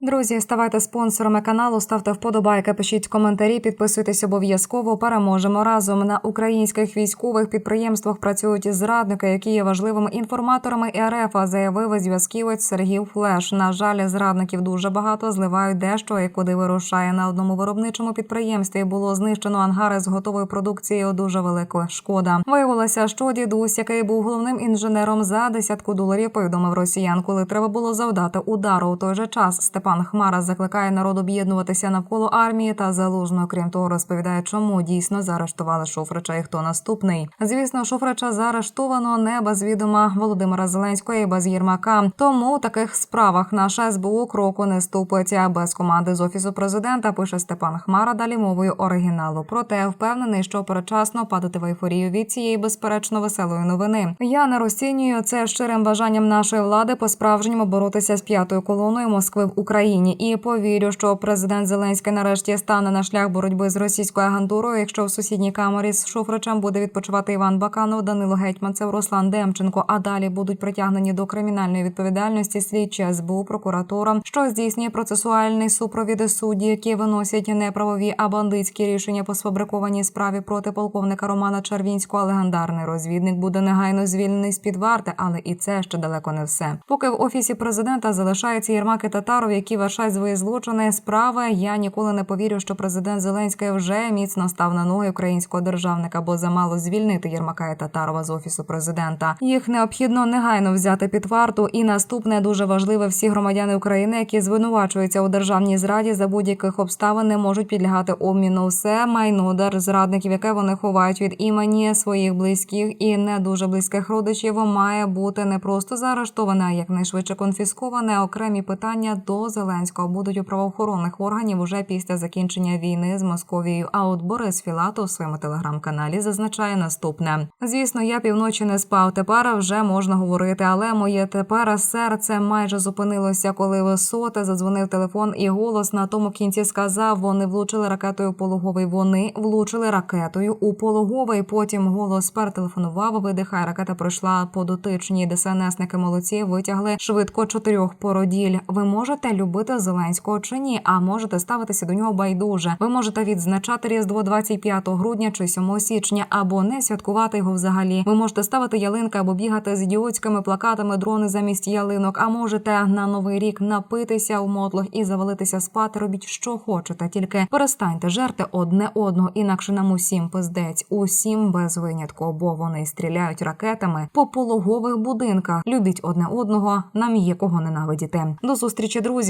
Друзі, ставайте спонсорами каналу, ставте вподобайки, пишіть коментарі, підписуйтесь обов'язково. Переможемо разом на українських військових підприємствах. Працюють зрадники, які є важливими інформаторами РФ, заявив зв'язківець Сергій Флеш. На жаль, зрадників дуже багато зливають дещо, і куди вирушає на одному виробничому підприємстві. Було знищено ангари з готовою продукцією. Дуже велика шкода. Виявилося, що дідусь, який був головним інженером за десятку доларів, повідомив росіян, коли треба було завдати удару у той же час. Степан Хмара закликає народ об'єднуватися навколо армії та залужно. Крім того, розповідає, чому дійсно заарештували Шуфрича і хто наступний. Звісно, Шуфрича заарештовано не без відома Володимира Зеленського і без Єрмака. Тому у таких справах наша СБУ кроку не ступиться без команди з офісу президента. Пише Степан Хмара далі мовою оригіналу. Проте впевнений, що передчасно падати в ейфорію від цієї безперечно веселої новини. Я не розцінюю це щирим бажанням нашої влади по справжньому боротися з п'ятою колоною Москви в Україні. І повірю, що президент Зеленський нарешті стане на шлях боротьби з російською агентурою. Якщо в сусідній камері з Шуфричем буде відпочивати Іван Баканов, Данило Гетьманцев, Руслан Демченко. А далі будуть притягнені до кримінальної відповідальності слідчі СБУ прокуратура, що здійснює процесуальний супровід судді, які виносять не правові, а бандитські рішення по сфабрикованій справі проти полковника Романа Червінського. Легендарний розвідник буде негайно звільнений з під варти, але і це ще далеко не все. Поки в офісі президента залишаються Єрмак і Татаров, які вершать свої злочини справи. Я ніколи не повірю, що президент Зеленський вже міцно став на ноги українського державника, бо замало звільнити Єрмака і Татарова з офісу президента. Їх необхідно негайно взяти під варту. І наступне дуже важливе: всі громадяни України, які звинувачуються у державній зраді за будь-яких обставин, не можуть підлягати обміну. Все майно держзрадників, яке вони ховають від імені своїх близьких і не дуже близьких родичів, має бути не просто заарештоване, а якнайшвидше конфісковане. Окремі питання до Зеленського будуть у правоохоронних органів уже після закінчення війни з Московією. А от Борис Філатов у своєму телеграм-каналі зазначає наступне: звісно, я півночі не спав. Тепер вже можна говорити, але моє тепер серце майже зупинилося, коли висоти задзвонив телефон, і голос на тому кінці сказав: вони влучили ракетою пологовий. Вони влучили ракетою у пологовий. Потім голос перетелефонував. Видихай, ракета пройшла по дотичній. ДСНСники молодці витягли швидко чотирьох породіль. Ви можете любити Зеленського чи ні? А можете ставитися до нього байдуже. Ви можете відзначати Різдво 25 грудня чи 7 січня, або не святкувати його взагалі. Ви можете ставити ялинки або бігати з ідіотськими плакатами дрони замість ялинок. А можете на новий рік напитися у мотлох і завалитися спати. Робіть що хочете, тільки перестаньте жерти одне одного, інакше нам усім пиздець, усім без винятку, бо вони стріляють ракетами по пологових будинках. Любіть одне одного. Нам є кого ненавидіти. До зустрічі,